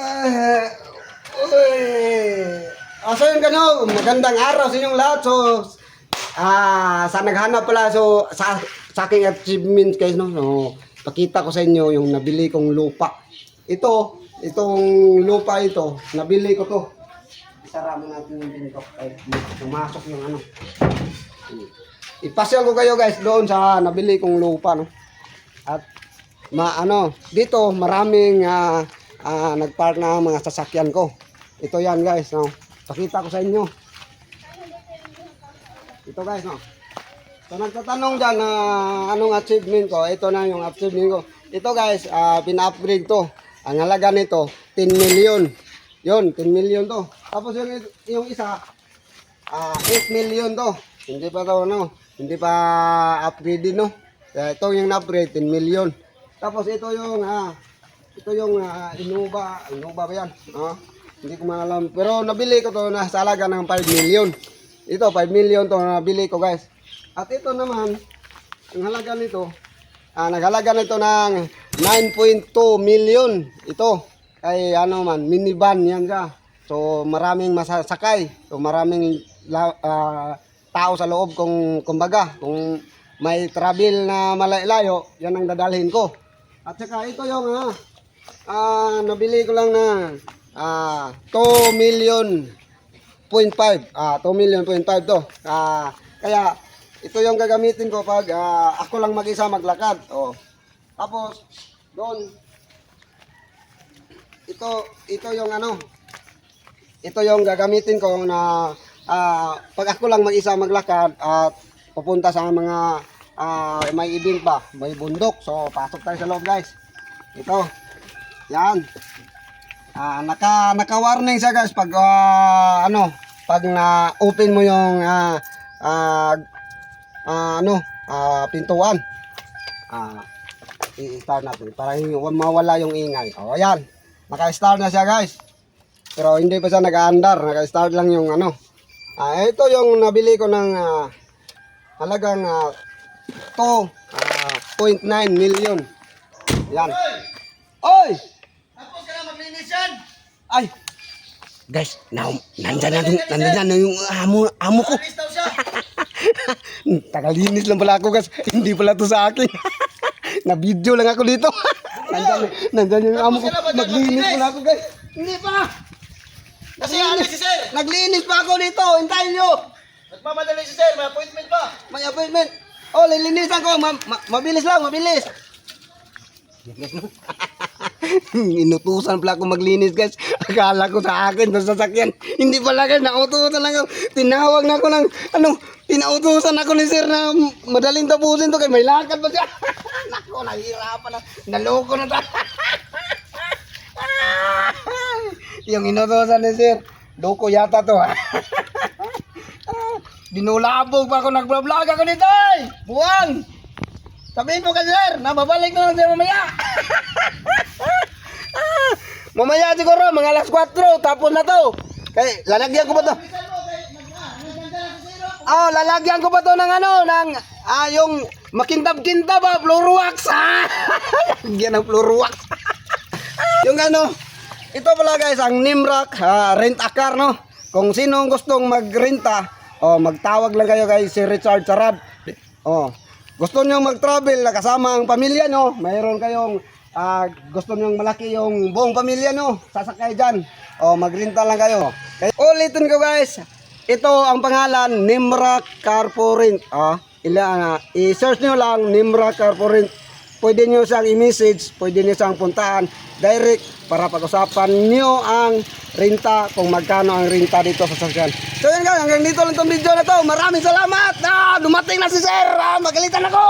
Uh. Ah, so yun gano, magandang araw sa inyong lahat. So, ah, sa naghanap pala, so, sa, sa aking achievement guys, no, so, pakita ko sa inyo yung nabili kong lupa. Ito, itong lupa ito, nabili ko to. Isara mo natin yung pinto. Ay, pumasok yung ano. Ipasyal ko kayo guys doon sa nabili kong lupa, no. At ma ano, dito maraming ah, ah, nagpark na mga sasakyan ko. Ito yan guys, no. Pakita ko sa inyo. Ito guys, no. So nagtatanong dyan na anong achievement ko. Ito na yung achievement ko. Ito guys, ah, pina-upgrade to. Ang halaga nito, 10 million. Yun, 10 million to. Tapos yung, yung isa, ah 8 million to. Hindi pa to, no? Hindi pa upgrade no? Kaya ito yung na-upgrade, 10 million. Tapos ito yung, ah, ito yung ah, Innova, Innova ba yan? Ah, hindi ko maalam. Pero nabili ko to na sa halaga ng 5 million. Ito, 5 million to na nabili ko guys. At ito naman, ang halaga nito, ah, naghalaga nito ng 9.2 million. Ito, ay ano man, minivan yan siya. So maraming masasakay. So maraming ah, tao sa loob kung kumbaga, kung may travel na malayo, yan ang dadalhin ko. At saka ito yung ah, ah, nabili ko lang na ah, 2 million point. Ah, 2 million point to. Ah, kaya ito yung gagamitin ko pag ah, ako lang mag-isa maglakad. Oh. Tapos doon ito ito yung ano ito yung gagamitin ko na ah, pag ako lang mag-isa maglakad at pupunta sa mga ah, may event pa, may bundok. So pasok tayo sa loob, guys. Ito. Yan. Ah, naka naka-warning siya, guys, pag ah, ano, pag na open mo yung ah, ah, ah, ano, ah, pintuan. Ah, i-start natin para hindi mawala yung ingay. O, ayan. Naka-start na siya, guys. Pero hindi pa siya nag-aandar. Naka-start lang yung ano. Ah, ito yung nabili ko ng ah, halagang to, ah, 0.9 million. Yan. Oy! Tapos ka na maglinis yan! Ay! Guys, na, nandyan na, nandyan na yung amo, amo ko. Tagalinis lang pala ako guys. Hindi pala to sa akin. Na-video lang ako dito. nandyan, nandyan yung amo ko. Naglinis pala ako guys. Hindi pa. Kasi alis si sir! Naglinis pa ako dito. Hintayin nyo. Nagmamadali si sir, may appointment pa! May appointment. Oh, lilinisan ko. Ma- ma- mabilis lang, mabilis. Inutusan pala ako maglinis guys. Akala ko sa akin sa sasakyan. Hindi pala guys, nautusan lang ako. Tinawag na ako ng, ano, pinautusan ako ni sir na madaling tapusin to kay may lakad pa siya. Nako, nahihirapan na. Naloko na tayo. Yung inutusan ni sir, loko yata to ha. Dinulabog pa ako, nagbablog ako dito eh. Buwang! Sabihin mo ka sir, nababalik na lang sir mamaya. Mamaya siguro, mga alas 4, tapos na to. Kay, lalagyan ko pa to. Oh, lalagyan ko pa to ng ano, ng, ah, yung makintab-kintab ah, fluorowax. Ah, lalagyan ng fluorowax. yung ano, ito pala guys, ang Nimrock ah, rent a car no. Kung sino ang gustong magrenta, oh, magtawag lang kayo kay si Richard Sarad. Oh, gusto niyo mag-travel na kasama ang pamilya no, mayroon kayong ah, gusto niyo malaki yung buong pamilya no, sasakay diyan. Oh, magrenta lang kayo. Kaya ulitin ko guys. Ito ang pangalan Nimrock Car for Rent. Ah, ila, ah, i-search niyo lang Nimrock Car for Rent pwede nyo siyang i-message, pwede nyo siyang puntaan direct para pag-usapan nyo ang renta kung magkano ang renta dito sa sasakyan. So yun guys, hanggang dito lang itong video na to. Maraming salamat! Ah, dumating na si Sir! Ah, magalitan ako!